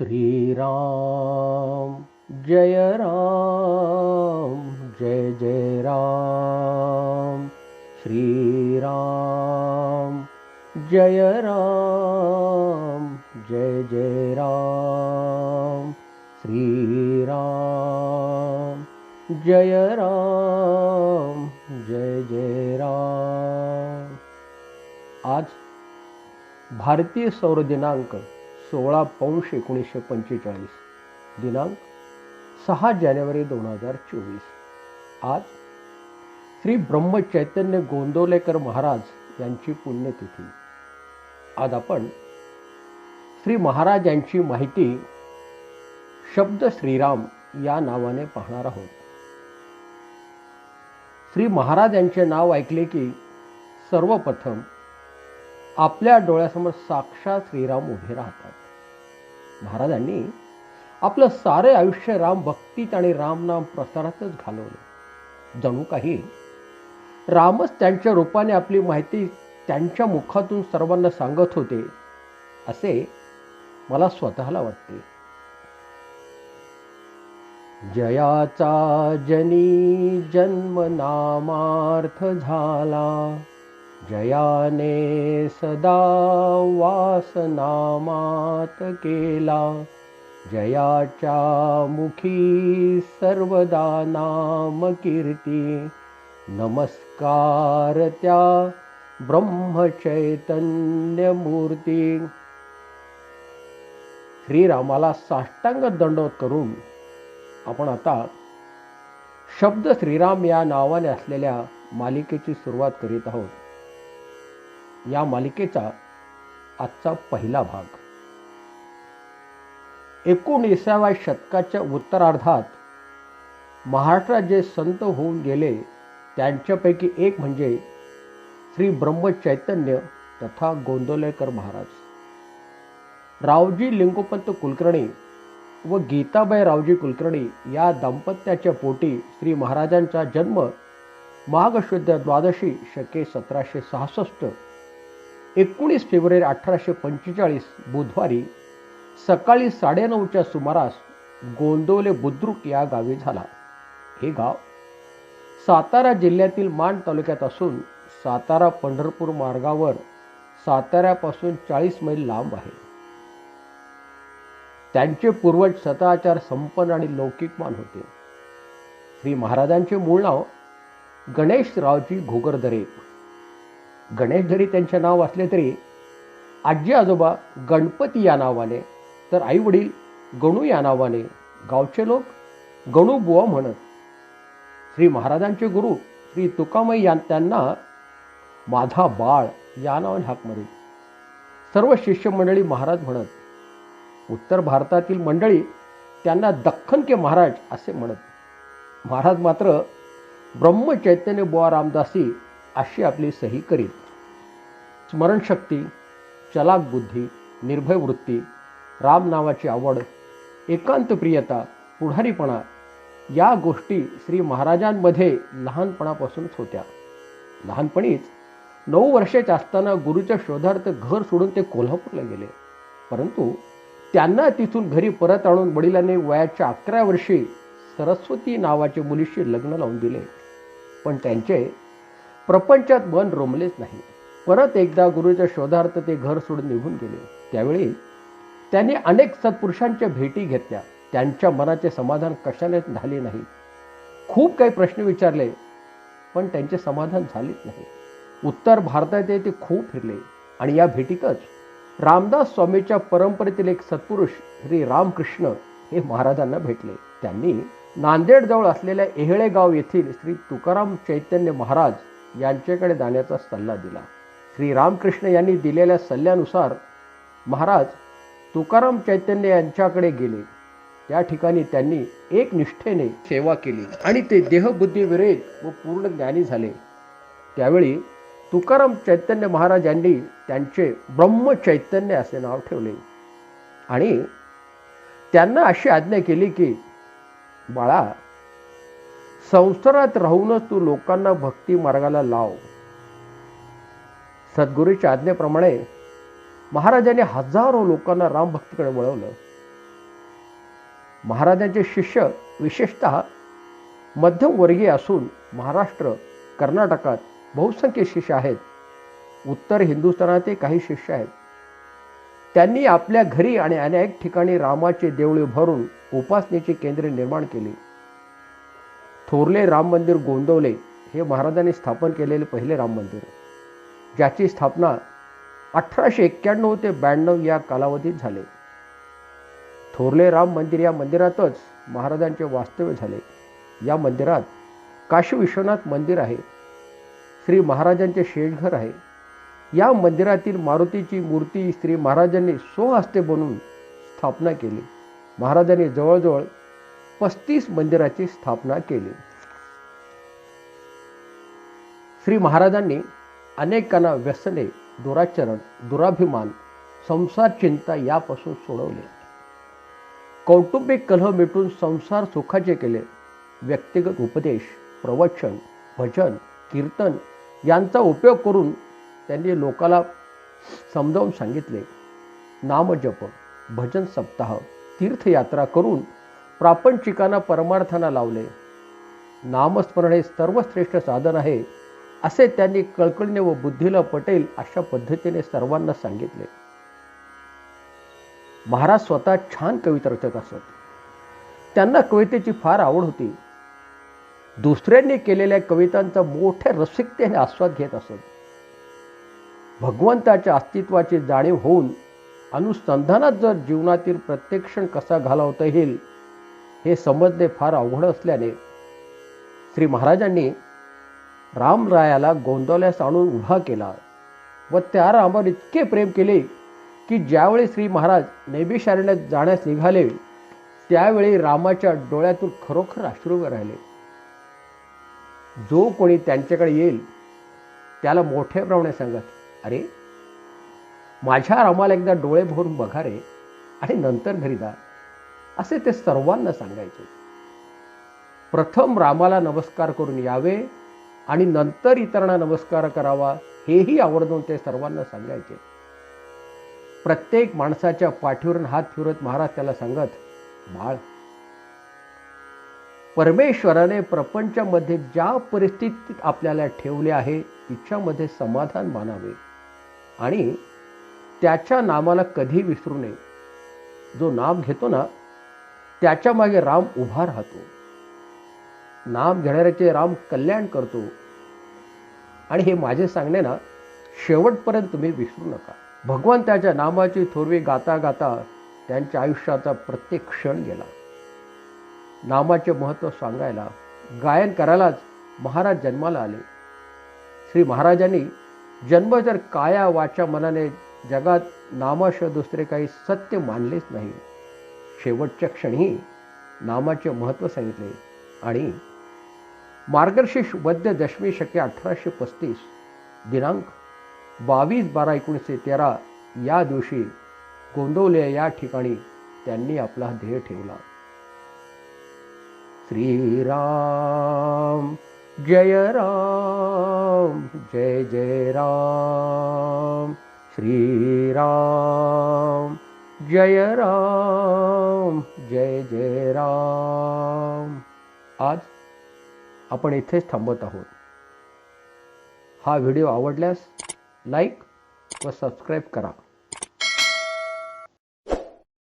श्रीराम, जय राम, जय जय राम। श्रीराम, जय राम, जय जय राम। श्रीराम, जय राम, जय जय राम। आज भारतीय सौर दिनांक सोळा पौंश एकोणीसशे पंचेचाळीस. दिनांक सहा जानेवारी दोन हजार चोवीस. आज श्री ब्रह्मचैतन्य गोंदवलेकर महाराज यांची पुण्यतिथी. आज आपण श्री महाराज यांची माहिती शब्द श्रीराम या नावाने पाहणार आहोत. श्री महाराज यांचे नाव ऐकले की सर्वप्रथम आपल्या डोळ्यासमोर साक्षात श्रीराम उभे राहतात. महाराजांनी आपलं सारे आयुष्य राम भक्तीत आणि रामनाम प्रसारातच घालवलं. जणू काही रामच त्यांच्या रूपाने आपली माहिती त्यांच्या मुखातून सर्वांना सांगत होते असे मला स्वतःला वाटते. जयाचा जनी जन्म नामार्थ झाला. जयाने सदा वासनामात केला. जयाच्या मुखी सर्वदा नाम कीर्ती. नमस्कार त्या ब्रह्मचैतन्य मूर्ती श्रीरामाला साष्टांग दंडवत करून आपण आता शब्द श्रीराम या नावाने असलेल्या मालिकेची सुरुवात करीत आहोत. या मालिकेचा आजचा पहिला भाग. एकोणीसाव्या शतकाच्या उत्तरार्धात महाराष्ट्रात जे संत होऊन गेले त्यांच्यापैकी एक म्हणजे श्री ब्रह्मचैतन्य तथा गोंदवलेकर महाराज. रावजी लिंगोपंत कुलकर्णी व गीताबाई रावजी कुलकर्णी या दाम्पत्याच्या पोटी श्री महाराजांचा जन्म माघ शुद्ध द्वादशी शके सतराशे सहासष्ट एकोणीस फेब्रुवारी अठराशे पंचेचाळीस बुधवारी सकाळी साडेनऊच्या सुमारास गोंदवले बुद्रुक या गावी झाला. हे गाव सातारा जिल्ह्यातील माण तालुक्यात असून सातारा पंढरपूर मार्गावर साताऱ्यापासून चाळीस मैल लांब आहे. त्यांचे पूर्वज सदाचार संपन्न आणि लौकिकमान होते. श्री महाराजांचे मूळ नाव गणेशरावजी घोगरदरे. गणेश जरी त्यांचे नाव असले तरी आजी आजोबा गणपती या नावाने तर आईवडील गणू या नावाने गावचे लोक गणू बुवा म्हणत. श्री महाराजांचे गुरु श्री तुकामय या त्यांना माझा बाळ या नावाने हाकमध्ये सर्व शिष्यमंडळी महाराज म्हणत. उत्तर भारतातील मंडळी त्यांना दख्खन के महाराज असे म्हणत. महाराज मात्र ब्रह्मचैतन्य बुवा रामदासी अशी आपली सही करीत. स्मरणशक्ती चलाक बुद्धी निर्भय वृत्ती राम नावाची आवड एकांतप्रियता पुढारीपणा या गोष्टी श्री महाराजांमध्ये लहानपणापासूनच होत्या. लहानपणीच नऊ वर्षाचे असताना गुरुच्या शोधार्थ घर सोडून ते कोल्हापूरला गेले. परंतु त्यांना तिथून घरी परत आणून वडिलांनी वयाच्या अकरा वर्षी सरस्वती नावाच्या मुलीशी लग्न लावून दिले. पण त्यांचे प्रपंचात मन रोमलेच नाही. परत एकदा गुरुच्या शोधार्थ ते घर सोडून निघून गेले. त्यावेळी त्यांनी अनेक सत्पुरुषांच्या भेटी घेतल्या. त्यांच्या मनाचे समाधान कशाने झाले नाही? खूप काही प्रश्न विचारले पण त्यांचे समाधान झालेच नाही. उत्तर भारतात ते खूप फिरले. आणि या भेटीतच रामदास स्वामीच्या परंपरेतील एक सत्पुरुष श्री रामकृष्ण हे महाराजांना भेटले. त्यांनी नांदेडजवळ असलेल्या एहळेगाव येथील श्री तुकाराम चैतन्य महाराज यांच्याकडे जाण्याचा सल्ला दिला. श्री रामकृष्ण यांनी दिलेल्या सल्ल्यानुसार महाराज तुकाराम चैतन्य यांच्याकडे गेले. त्या ठिकाणी त्यांनी एक निष्ठेने सेवा केली आणि ते देहबुद्धी व पूर्ण ज्ञानी झाले. त्यावेळी तुकाराम चैतन्य महाराज यांनी त्यांचे ब्रह्मचैतन्य असे नाव ठेवले. आणि त्यांना अशी आज्ञा केली की बाळा संसारात राहूनच तू लोकांना भक्ती मार्गाला लाव. सद्गुरूच्या आज्ञेप्रमाणे महाराजांनी हजारो लोकांना रामभक्तीकडे वळवलं. महाराजांचे शिष्य विशेषत मध्यमवर्गीय असून महाराष्ट्र कर्नाटकात बहुसंख्य शिष्य आहेत. उत्तर हिंदुस्थानातही काही शिष्य आहेत. त्यांनी आपल्या घरी आणि अनेक ठिकाणी रामाचे देवळे भरून उपासनेची केंद्रे निर्माण केली. थोरले राम मंदिर गोंदवले हे महाराजांनी स्थापन केलेले पहिले राम मंदिर. ज्याची स्थापना अठराशे एक्क्याण्णव ते ब्याण्णव या कालावधीत झाले. थोरले राम मंदिर या मंदिरातच महाराजांचे वास्तव्य झाले. या मंदिरात काशी विश्वनाथ मंदिर आहे. श्री महाराजांचे शेषघर आहे. या मंदिरातील मारुतीची मूर्ती श्री महाराजांनी स्वहस्ते बनवून स्थापना केली. महाराजांनी जवळजवळ पस्तीस मंदिराची स्थापना केली. श्री महाराजांनी अनेकांना व्यसने दुराचरण दुराभिमान संसार चिंता यापासून सोडवले. कौटुंबिक कलह मिटून संसार सुखाचे केले. व्यक्तिगत उपदेश प्रवचन भजन कीर्तन यांचा उपयोग करून त्यांनी लोकाला समजावून सांगितले. नामजप भजन सप्ताह तीर्थयात्रा करून प्रापंचिकांना परमार्थांना लावले. नामस्मरण हे सर्वश्रेष्ठ साधन आहे. असे त्यांनी कळकळीने व बुद्धीला पटेल अशा पद्धतीने सर्वांना सांगितले. महाराज स्वतः छान कविता रचत असत. त्यांना कवितेची फार आवड होती. दुसऱ्यांनी केलेल्या कवितांचा मोठ्या रसिकतेने आस्वाद घेत असत. भगवंताच्या अस्तित्वाची जाणीव होऊन अनुसंधानात जर जीवनातील प्रत्येक क्षण कसा घालवता येईल हे समजणे फार अवघड असल्याने श्री महाराजांनी रामरायाला गोंदवल्यास आणून उभा केला व त्या रामावर इतके प्रेम केले की ज्यावेळी श्री महाराज नैबिषारण्यात जाण्यास निघाले त्यावेळी रामाच्या डोळ्यातून खरोखर अश्रू राहिले. जो कोणी त्यांच्याकडे येईल त्याला मोठ्या प्रमाणे सांगत अरे माझ्या रामाला एकदा डोळे भरून बघा रे आणि नंतर घरी जा. असे ते सर्वांना सांगायचे. प्रथम रामाला नमस्कार करून यावे आणि नंतर इतरांना नमस्कार करावा हेही आवर्जून ते सर्वांना सांगायचे. प्रत्येक माणसाच्या पाठीवरून हात फिरत महाराज त्याला सांगत बाळ परमेश्वराने प्रपंचामध्ये ज्या परिस्थितीत आपल्याला ठेवले आहे तिच्यामध्ये समाधान मानावे. आणि त्याच्या नामाला कधी विसरू नये. जो नाम घेतो ना त्याच्यामागे राम उभा राहतो. नाम घेणाऱ्याचे राम कल्याण करतो. आणि हे माझे सांगणे ना शेवटपर्यंत तुम्ही विसरू नका. भगवान त्याच्या नामाची थोरवी गाता गाता त्यांच्या आयुष्याचा प्रत्येक क्षण गेला. नामाचे महत्त्व सांगायला गायन करायलाच महाराज जन्माला आले. श्री महाराजांनी जन्म जर काया वाच्या मनाने जगात नामाशिवाय दुसरे काही सत्य मानलेच नाही. शेवटच्या क्षणी नामाचे महत्त्व सांगितले आणि मार्गशीर्ष वद्य दशमी शके अठराशे पस्तीस दिनांक बावीस बारा एकोणीसशे तेरा या दिवशी गोंदवले या ठिकाणी त्यांनी आपला ध्येय ठेवला. श्रीराम जय राम जय जय राम. श्रीराम जय राम जय जय राम. आज आपण इथेच थांबत आहोत. हा व्हिडिओ आवडल्यास लाईक व सबस्क्राईब करा.